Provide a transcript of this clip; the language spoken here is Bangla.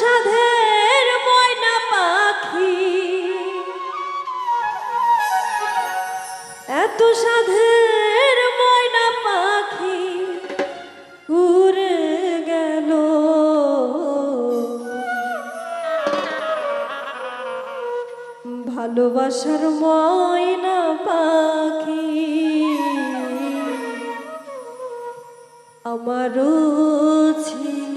সাধের ময়না পাখি। এত সাধের ময়না পাখি উড়ে গেল। ভালোবাসার ময়না পাখি আমারও ছিল।